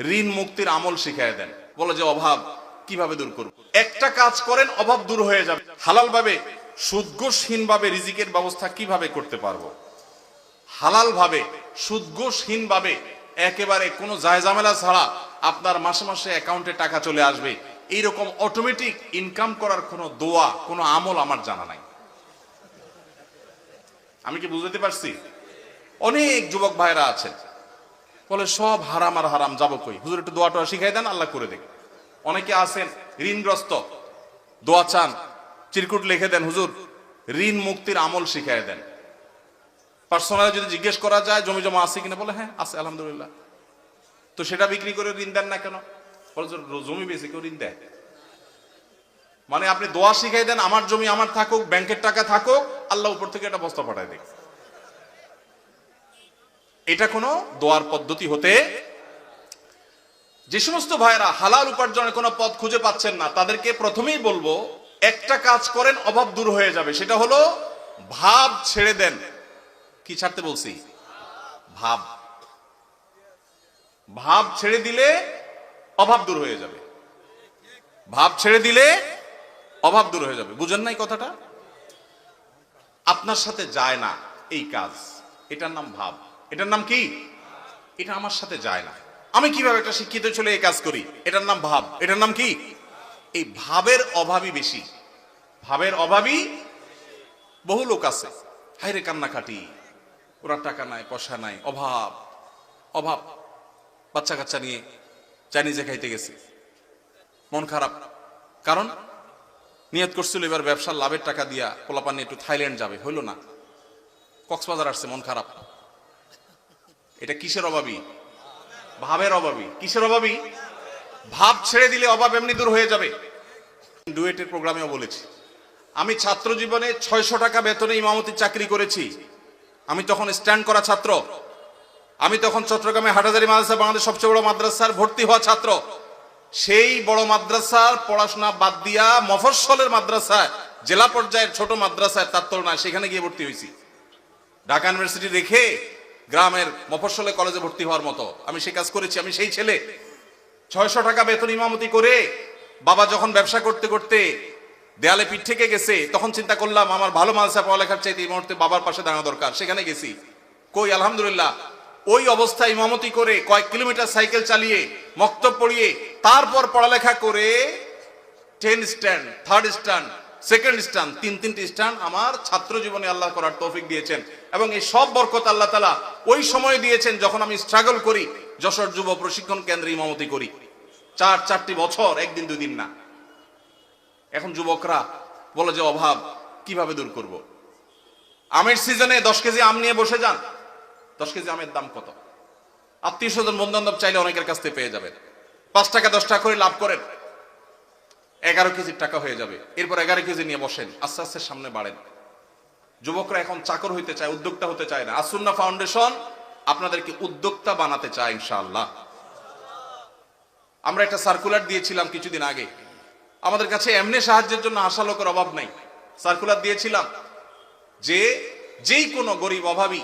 ঋণ মুক্তির আমল শিখায় দেন। বলে যে, অভাব কীভাবে দূর করব? একটা কাজ করেন, অভাব দূর হয়ে যাবে। হালাল ভাবে সুদঘোষহীন ভাবে রিজিকের ব্যবস্থা কীভাবে করতে পারব? হালাল ভাবে সুদঘোষহীন ভাবে একেবারে কোনো জায়জামেলা ছাড়া আপনার মাসে মাসে অ্যাকাউন্টে টাকা চলে আসবে। এইরকম অটোমেটিক ইনকাম করার কোনো দোয়া, কোনো আমল আমার জানা নাই। আমি কি বুঝতে পারছি? অনেক যুবক ভাইরা আছেন। বলে, সব হারাম আর হারাম, যাব কই? হুজুর, একটু দোয়া টোয়া শিখাই দেন, আল্লাহ করে দেখ। অনেকে আছেন ঋণগ্রস্ত, দোয়া চান, চিরকুট লিখে দেন, হুজুর, ঋণ মুক্তির আমল শিখাই দেন। পার্সোনালি যদি জিজ্ঞেস করা যায়, জমি জমা আছে কিনা, বলে হ্যাঁ আছে, আলহামদুলিল্লাহ। তো সেটা বিক্রি করে ঋণ দেন না কেন? জমি বেশি কেউ ঋণ দেয়। মানে আপনি দোয়া শিখাই দেন, আমার জমি আমার থাকুক, ব্যাংকের টাকা থাকুক, আল্লাহ উপর থেকে একটা বস্তা পাঠায় দেখ এটা কোনো দোয়ার পদ্ধতি হতে যে সমস্ত ভাইরা হালাল উপার্জনের কোনো পথ খুঁজে পাচ্ছেন না, তাদেরকে প্রথমেই বলব, একটা কাজ করেন, অভাব দূর হয়ে যাবে। সেটা হলো ভাব ছেড়ে দেন। কি ছাড়তে বলছি? ভাব। ভাব ছেড়ে দিলে অভাব দূর হয়ে যাবে। ভাব ছেড়ে দিলে অভাব দূর হয়ে যাবে। বুঝেন নাই কথাটা? আপনার সাথে যায় না এই কাজ। এটার নাম ভাব। এটার নাম কি? এটা আমার সাথে যায় না। আমি কীভাবে একটা শিক্ষিত ছেলে এই কাজ করি? এটার নাম ভাব। এটার নাম কি? এই ভাবের অভাবই বেশি। ভাবের অভাবই বহু লোক আছে। হাইরে কান্নাকাটি। ওরা টাকা নাই, পয়সা নাই, অভাব। অভাব। বাচ্চা কাচ্চা নিয়ে চাইনিজে খাইতে গেছে। মন খারাপ। কারণ নিয়ত করছিল এবার ব্যবসার লাভের টাকা দিয়া পোলাপান একটু থাইল্যান্ড যাবে। হইল না। কক্সবাজার আসছে, মন খারাপ। এটা কিসের অভাবী ভাবের অভাবী কিসের অভাবী ভাব ছেড়ে দিলে অভাব এমনি দূর হয়ে যাবে। ডুয়েটের প্রোগ্রামেও বলেছি। আমি ছাত্র জীবনে ছয়শো টাকা বেতনে ইমামতির চাকরি করেছি। আমি তখন স্ট্যান্ড করা ছাত্র। আমি তখন চট্টগ্রামে হাটাজারি মাদ্রাসা বাংলাদেশ সবচেয়ে বড় মাদ্রাসার ভর্তি হওয়া ছাত্র। সেই বড় মাদ্রাসার পড়াশোনা বাদ দিয়া মফস্বলের মাদ্রাসায়, জেলা পর্যায়ের ছোট মাদ্রাসায় তার তুলনায় সেখানে গিয়ে ভর্তি হয়েছি। ঢাকা ইউনিভার্সিটি রেখে গ্রামের মফস্বলে কলেজে ভর্তি হওয়ার মতো। আমি সেই কাজ করেছি, আমি সেই ছেলে। ছয়শো টাকা বেতন ইমামতি করে বাবা যখন ব্যবসা করতে করতে দেয়ালে পিঠ থেকে গেছে, তখন চিন্তা করলাম, আমার ভালো মালসা পড়ালেখার চাইতে এই মুহূর্তে বাবার পাশে দাঁড়ানো দরকার। সেখানে গেছি। কই, আলহামদুলিল্লাহ। ওই অবস্থায় ইমামতি করে কয়েক কিলোমিটার সাইকেল চালিয়ে, মক্তব পড়িয়ে, তারপর পড়ালেখা করে, ten stand, third stand second stand তিন তিনটি স্ট্যান্ড আমার ছাত্র জীবনে আল্লাহ করার তৌফিক দিয়েছেন। এবং এই সব বরকত আল্লাহ তালা ওই সময় দিয়েছেন যখন আমি স্ট্রাগল করি, যশোর যুব প্রশিক্ষণ কেন্দ্রে ইমামতি করি। চার, চারটি বছর, একদিন দুই দিন না। এখন যুবকরা বলে যে, অভাব, কীভাবে দূর করব। আমের সিজনে দশ কেজি আম নিয়ে বসে যান। দশ কেজি আমের দাম কত? আত্মীয় স্বজন বন্ধু বান্ধব চাইলে অনেকের কাছ থেকে পেয়ে যাবেন। পাঁচ টাকা, দশ টাকা করে লাভ করেন। এগারো কেজির টাকা হয়ে যাবে। এরপর এগারো কেজি নিয়ে বসেন, আস্তে আস্তে সামনে বাড়েন। যুবকরা এখন চাকর হইতে চায়, উদ্যোক্তা হতে চায় না। আসুন্না ফাউন্ডেশন আপনাদেরকে উদ্যোক্তা বানাতে চায়, ইনশাআল্লাহ। আমরা একটা সার্কুলার দিয়েছিলাম কিছুদিন আগে। আমাদের কাছে এমনি সাহায্যের জন্য আশা লোকের অভাব নাই। সার্কুলার দিয়েছিলাম যে যেই কোনো গরিব, অভাবী,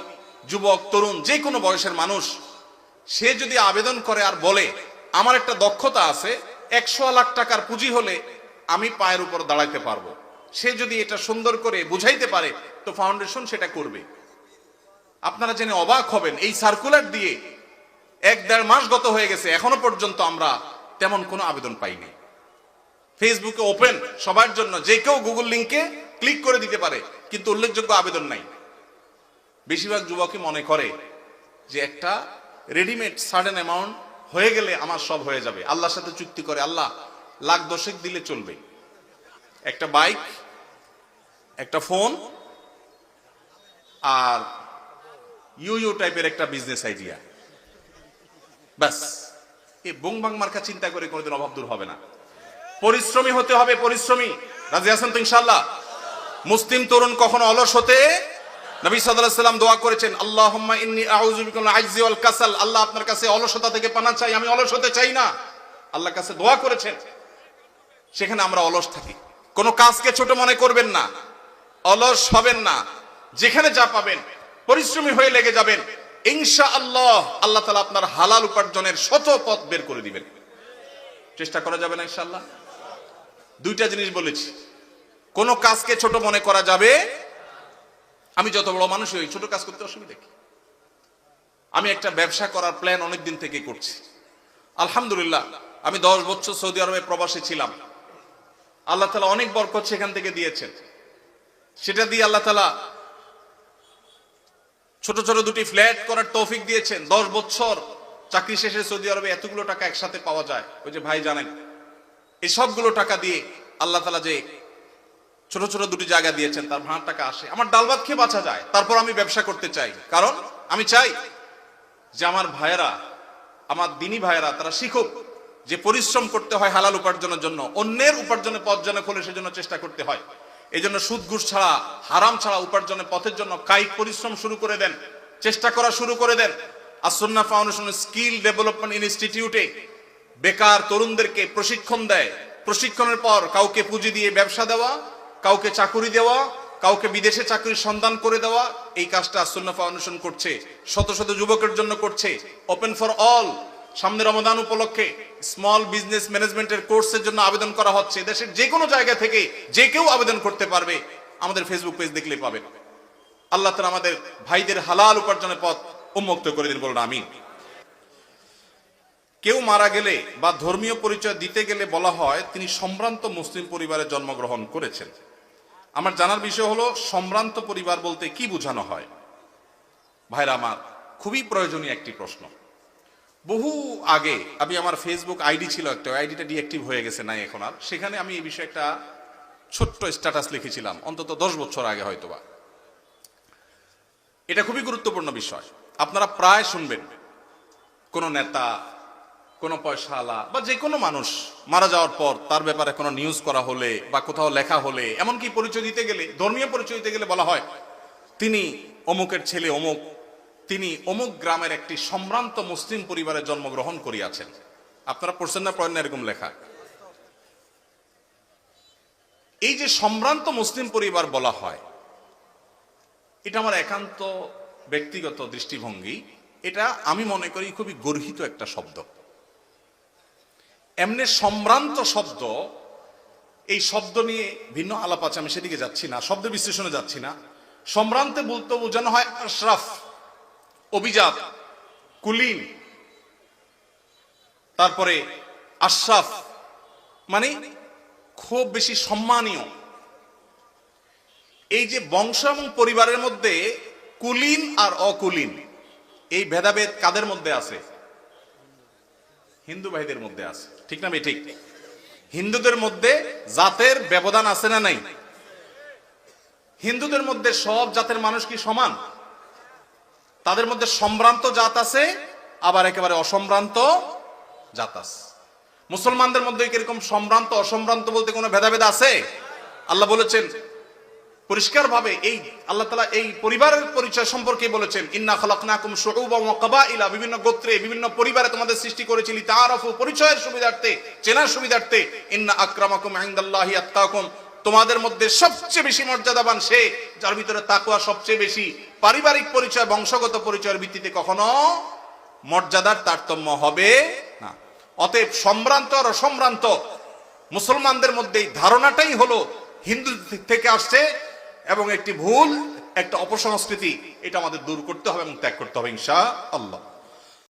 যুবক, তরুণ, যে কোনো বয়সের মানুষ, সে যদি আবেদন করে আর বলে, আমার একটা দক্ষতা আছে একশো লাখ টাকার পুঁজি হলে আমি পায়ের উপর দাঁড়াইতে পারব। সে যদি এটা সুন্দর করে বুঝাইতে পারে, তো ফাউন্ডেশন সেটা করবে। আপনারা জেনে অবাক হবেন, এই সার্কুলার দিয়ে এক দেড় মাস গত হয়ে গেছে, এখনও পর্যন্ত আমরা তেমন কোনো আবেদন পাইনি। ফেসবুকে ওপেন সবার জন্য, যে কেউ গুগল লিংকে ক্লিক করে দিতে পারে, কিন্তু উল্লেখযোগ্য আবেদন নাই। বেশিরভাগ যুবকই মনে করে যে একটা রেডিমেড সার্টেন অ্যামাউন্ট হয়ে গেলে আমার সব হয়ে যাবে। আল্লাহর সাথে চুক্তি করে, আল্লাহ লাখ দশেক দিলে চলবে। একটা বাইক, একটা ফোন, আর ইউ ইউ টাইপের একটা বিজনেস আইডিয়া ব্যাস। এই বংবাং মার্কা চিন্তা করে কোনোদিন অভাব দূর হবে না। পরিশ্রমী হতে হবে, পরিশ্রমী। রাজি আছেন তো ইনশাল্লাহ মুসলিম তরুণ কখনো অলস হতে নবী সাল্লাল্লাহু সাল্লাম দোয়া করেছেন, আল্লাহুম্মা ইন্নী আউযু ওয়াল কাসাল। আল্লাহ আপনার কাছে অলসতা থেকে পানা চাই, আমি অলস হতে চাই না। আল্লাহর কাছে দোয়া করেছেন, সেখানে আমরা অলস থাকি। কোনো কাজকে ছোট মনে করবেন না, অলস হবেন না। যেখানে যা পাবেন, পরিশ্রমী হয়ে লেগে যাবেন। ইনশা আল্লাহ আল্লাহ তালা আপনার হালাল উপার্জনের শত পথ বের করে দিবেন। চেষ্টা করা যাবে না ইনশাল্লাহ দুইটা জিনিস বলেছি। কোন কাজকে ছোট মনে করা যাবে আমি যত বড় মানুষ হই, ছোট কাজ করতে অসুবিধা কি? আমি একটা ব্যবসা করার প্ল্যান অনেক দিন থেকে করছি। আলহামদুলিল্লাহ, আমি দশ বছর সৌদি আরবে প্রবাসী ছিলাম। আল্লাহ তালা অনেক বরকত সেখান থেকে দিয়েছেন। সেটা দিয়ে আল্লাহ তালা ছোট ছোট দুটি ফ্ল্যাট করার তৌফিক দিয়েছেন। দশ বছর চাকরি শেষে সৌদি আরবে এতগুলো টাকা একসাথে পাওয়া যায়। ওই যে ভাই জানেন এই সবগুলো টাকা দিয়ে আল্লাহ তালা যে ছোট ছোট দুটি জায়গা দিয়েছেন, তার ভাড়ার টাকা আসে। আমার ডাল ভাত খেয়ে বাঁচা যায়, তারপর আমি ব্যবসা করতে চাই। কারণ আমি চাই যে আমার ভাইয়েরা, আমার দিনী ভাইয়েরা, তারা শিখুক যে পরিশ্রম করতে হয় হালাল উপার্জনের জন্য, অন্যের উপার্জনের পথ যেন খোলে সেজন্য চেষ্টা করতে হয়। এই জন্য সুদঘুষ ছাড়া, হারাম ছাড়া উপার্জনের পথের জন্য কায়িক পরিশ্রম শুরু করে দেন, চেষ্টা করা শুরু করে দেন। আসন্না ফাউন্ডেশন স্কিল ডেভেলপমেন্ট ইনস্টিটিউটে বেকার তরুণদেরকে প্রশিক্ষণ দেয়। প্রশিক্ষণের পর কাউকে পুঁজি দিয়ে ব্যবসা দেওয়া কাউকে চাকুরি দেওয়া, কাউকে বিদেশে চাকরির সন্ধান করে দেওয়া, এই কাজটা আসন্না ফাউন্ডেশন করছে, শত শত যুবকের জন্য করছে। ওপেন ফর অল সামনে রমদান উপলক্ষে স্মল বিজনেস ম্যানেজমেন্টের কোর্সের জন্য আবেদন করা হচ্ছে। দেশের যে কোনো জায়গা থেকে যে কেউ আবেদন করতে পারবে, আমাদের ফেসবুক পেজ দেখলে পাবেন। আল্লাহ তালা আমাদের ভাইদের হালাল উপার্জনের পথ উন্মুক্ত করে দিন বলুন আমি কেউ মারা গেলে বা ধর্মীয় পরিচয় দিতে গেলে বলা হয়, তিনি সম্ভ্রান্ত মুসলিম পরিবারে জন্মগ্রহণ করেছেন। আমার জানার বিষয় হলো, সম্ভ্রান্ত পরিবার বলতে কি বোঝানো হয়? ভাইরা আমার, খুবই প্রয়োজনীয় একটি প্রশ্ন। বহু আগে আমি আমার ফেসবুক আইডি ছিল একটা আইডিটা ডিঅ্যাক্টিভ হয়ে গেছে নাই এখন আর। সেখানে আমি এই বিষয়ে একটা ছোট্ট স্ট্যাটাস লিখেছিলাম, অন্তত দশ বছর আগে হয়তোবা। এটা খুবই গুরুত্বপূর্ণ বিষয়। আপনারা প্রায় শুনবেন কোনো নেতা কোন পয়সাওয়ালা বা যে কোনো মানুষ মারা যাওয়ার পর তার ব্যাপারে কোনো নিউজ করা হলে বা কোথাও লেখা হলে, এমনকি পরিচয় দিতে গেলে, ধর্মীয় পরিচয় দিতে গেলে বলা হয়, তিনি অমুকের ছেলে অমুক, তিনি অমুক গ্রামের একটি সম্ভ্রান্ত মুসলিম পরিবারে জন্মগ্রহণ করিয়াছেন। আপনারা পড়ছেন না, পড়েন এরকম লেখা। এই যে সম্ভ্রান্ত মুসলিম পরিবার বলা হয়, এটা আমার একান্ত ব্যক্তিগত দৃষ্টিভঙ্গি। এটা আমি মনে করি খুবই গর্হিত একটা শব্দ। এমনি সম্ভ্রান্ত শব্দ, এই শব্দ নিয়ে ভিন্ন আলাপ আছে, আমি সেদিকে যাচ্ছি না শব্দ বিশ্লেষণে যাচ্ছি না। সম্ভ্রান্তে বলতে বোঝানো হয় আশরাফ, অভিজাত, কুলিন, তারপরে আশরাফ মানে খুব বেশি সম্মানীয়। এই যে বংশ এবং পরিবারের মধ্যে কুলীন আর অকুলীন, এই ভেদাভেদ কাদের মধ্যে আছে? হিন্দু ভাইদের মধ্যে আছে। ঠিক না ঠিক। হিন্দুদের মধ্যে জাতের ব্যবধান আছে না নাই? হিন্দুদের মধ্যে সব জাতের মানুষ কি সমান? তাদের মধ্যে সম্ভ্রান্ত জাত আছে, আবার একেবারে অসম্ভ্রান্ত জাত আছে। মুসলমানদের মধ্যে কীরকম সম্ভ্রান্ত, অসম্ভ্রান্ত বলতে কোনো ভেদাভেদ আছে? আল্লাহ বলেছেন পরিষ্কার ভাবে এই আল্লাহ তালা এই পরিবারের পরিচয় সম্পর্কে বলেছেন, ইন্না খলাকনাকুম ওয়া কাবাইলা বিভিন্ন গোত্রে, বিভিন্ন পরিবারে তোমাদের সৃষ্টি করেছিলি তাআরাফু পরিচয়ের সুবিধার্থে, চেনার সুবিধার্থে, ইন্না আকরামাকুম ইনদাল্লাহি আত্তাকুম তোমাদের মধ্যে সবচেয়ে বেশি মর্যাদাবান সে, যার ভিতরে তাকওয়া সবচেয়ে বেশি। পারিবারিক পরিচয়, বংশগত পরিচয়ের ভিত্তিতে কখনো মর্যাদার তারতম্য হবে না। অতএব সম্ভ্রান্ত আর অসম্ভ্রান্ত মুসলমানদের মধ্যে এই ধারণাটাই হলো হিন্দু থেকে আসছে এবং একটি ভুল, একটা অপসংস্কৃতি, এটা আমাদের দূর করতে হবে এবং ত্যাগ করতে হবে ইনশা আল্লাহ